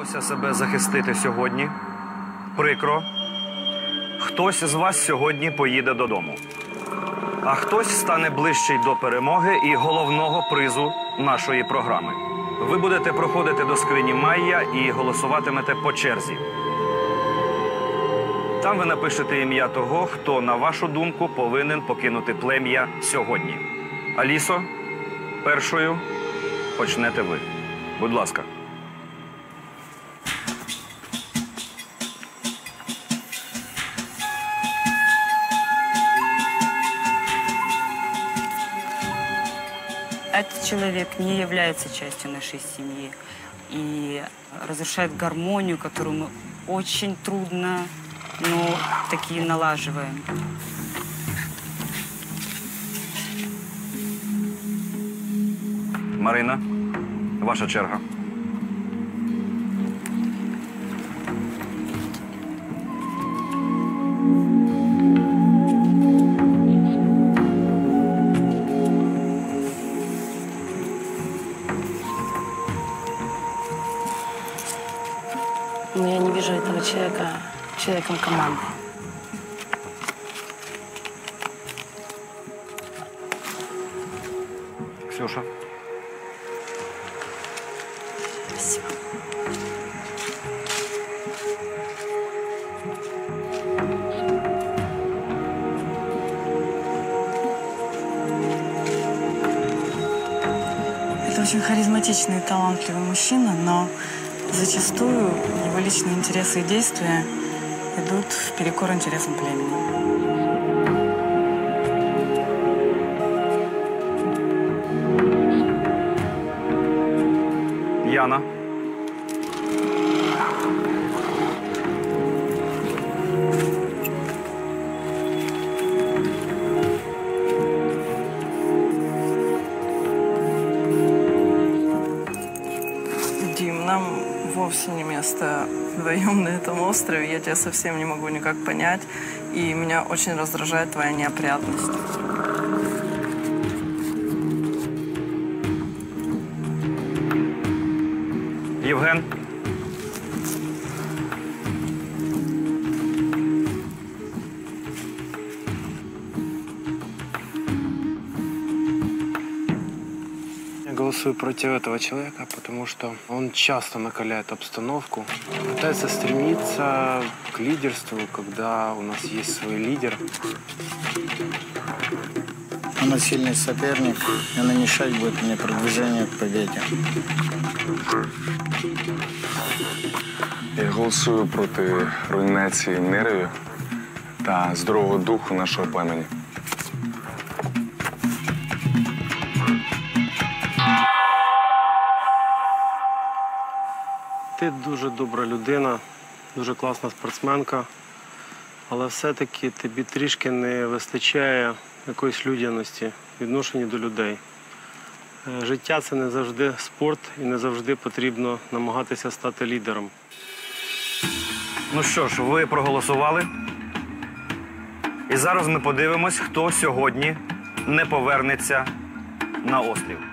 вдалося себе захистити сьогодні. Прикро. Хтось з вас сьогодні поїде додому. А хтось стане ближчий до перемоги і головного призу нашої програми. Ви будете проходити до скрині Майя і голосуватимете по черзі. Там ви напишете ім'я того, хто, на вашу думку, повинен покинути плем'я сьогодні. Алісо, першою почнете ви. Будь ласка. Этот человек не является частью нашей семьи и разрушает гармонию, которую мы очень трудно, но такие налаживаем. Марина, ваша черга. Но я не вижу этого человека человеком команды. Ксюша. Спасибо. Это очень харизматичный и талантливый мужчина, но зачастую его личные интересы и действия идут в перекор интересам племени. Яна. Дим, нам вовсе не место вдвоем на этом острове. Я тебя совсем не могу никак понять. И меня очень раздражает твоя неопрятность. Євген. голосую против этого человека, потому что он часто накаляет обстановку, пытается стремиться к лидерству, когда у нас есть свой лидер. Она сильный соперник, и она мешать будет мне продвижение к победе. Я голосую проти руйнації нервів та здорового духу нашого племені. Ти дуже добра людина, дуже класна спортсменка, але все-таки тобі трішки не вистачає якоїсь людяності в відношенні до людей. Е, Життя це не завжди спорт і не завжди потрібно намагатися стати лідером. Ну що ж, ви проголосували. І зараз ми подивимось, хто сьогодні не повернеться на острів.